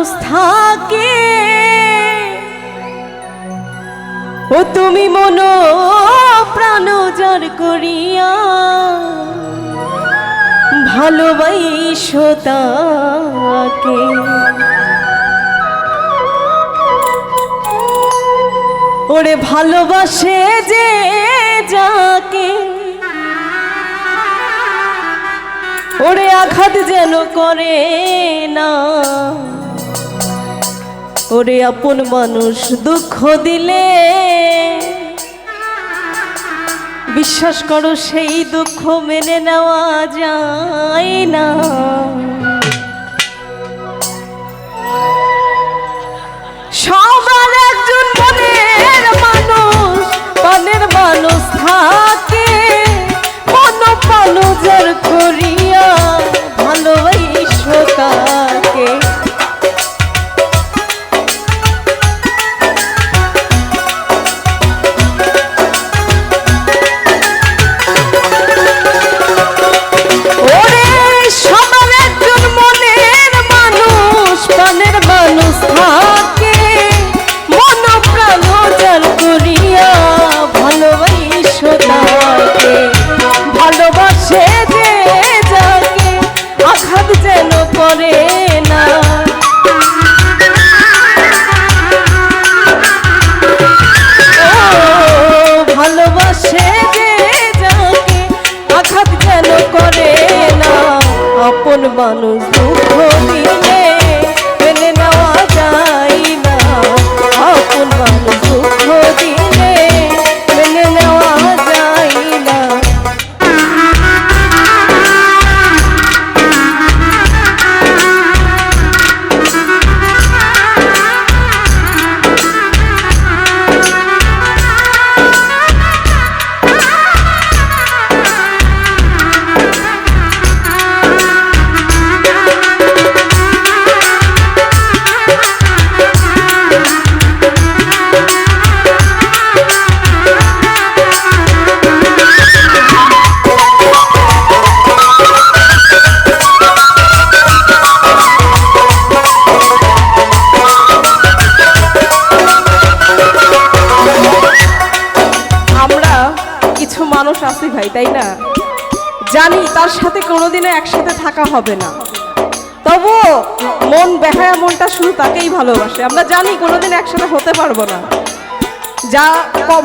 মানুষ থাকে। ও তুমি মন প্রাণ যার করিয়া ভালোবাইশো তাকে। ওরে ভালোবাসে যে যাকে, ওরে আঘাত যেন করে না। ওরে আপন মানুষ দুঃখ দিলে বিশ্বাস করো সেই দুঃখ মেনে নেওয়া যায় না। সবার একজন মনের মানুষ মনের মানুষ থাকে। মন পানুজার করিয়া ভালোবাসো। তাই না? জানি তার সাথে কোনোদিনও একসাথে থাকা হবে না। তবুও মন বেহায়া মনটা শুধু তাকেই ভালোবাসে। আমরা জানি কোনোদিন একসাথে হতে পারব না। যা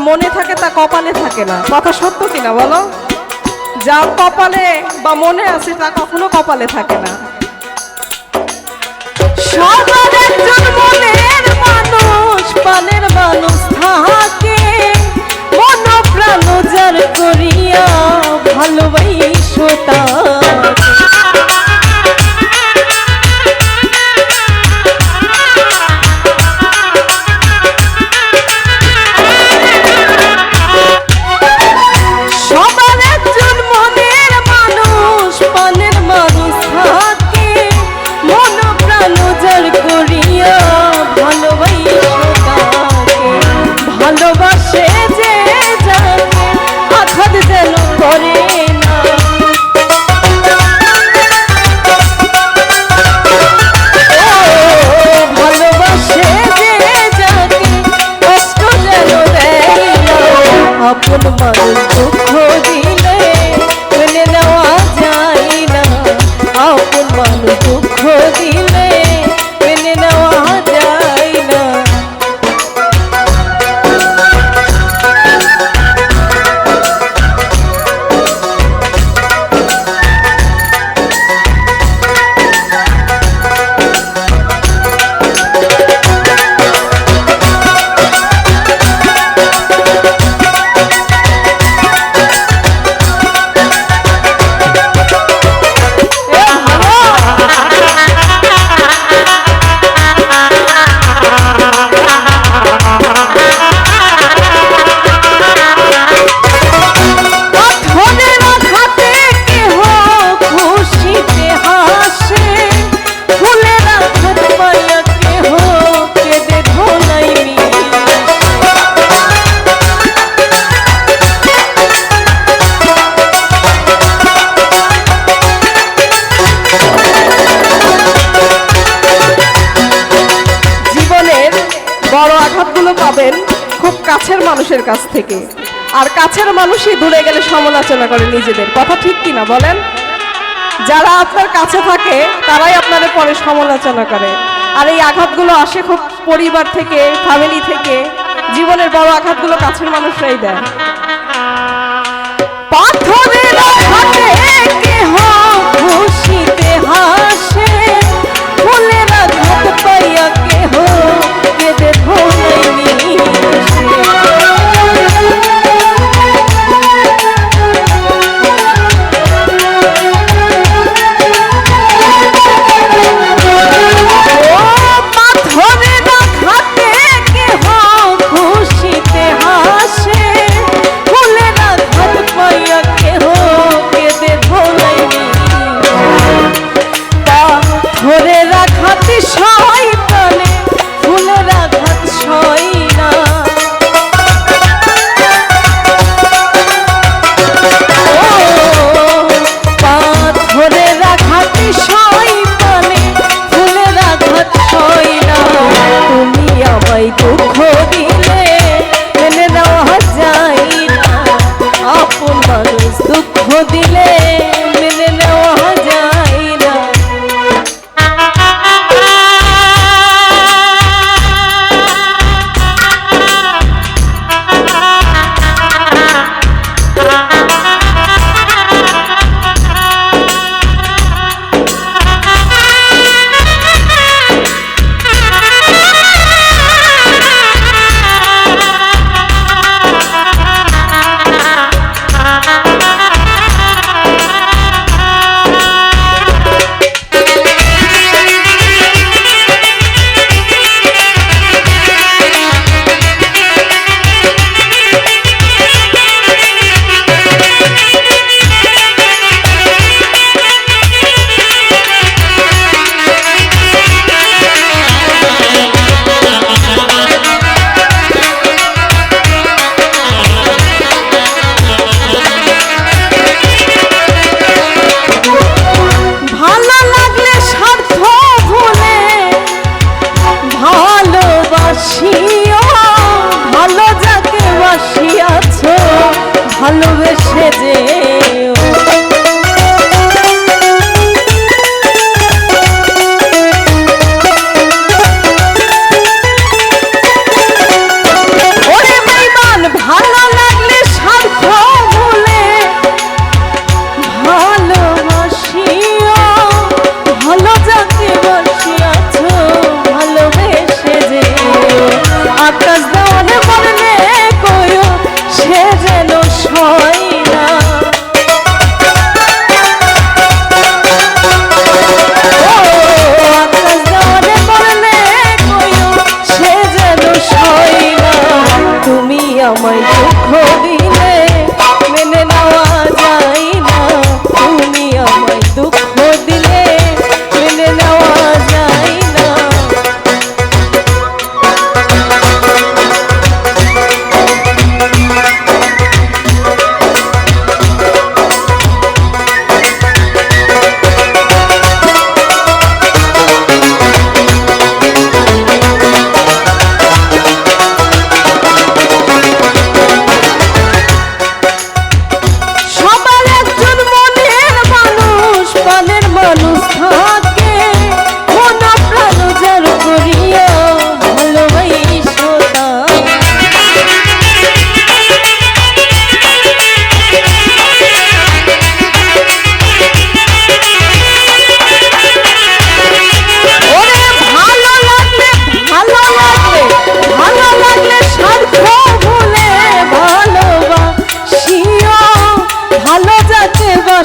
মনে থাকে তা কপালে থাকে না। কথা সত্য কিনা বলো? যা কপালে বা মনে আছে তা কখনো কপালে থাকে না। মনের মানুষ পানের মানুষ থাকে। মন প্রাণ করিয়া ভালোবাসো তাকে শুনেন খুব কাছের মানুষের কাছ থেকে। আর কাছের মানুষই দূরে গেলে সমালোচনা করে নিজেদের। কথা ঠিক কিনা বলেন? যারা আপনার কাছে থাকে, তারাই আপনাদের পরে সমালোচনা করে। আর এই আঘাতগুলো আসে খুব পরিবার থেকে ফ্যামিলি থেকে, জীবনের বড় আঘাতগুলো কাছের মানুষরাই দেয়।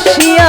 Oxi,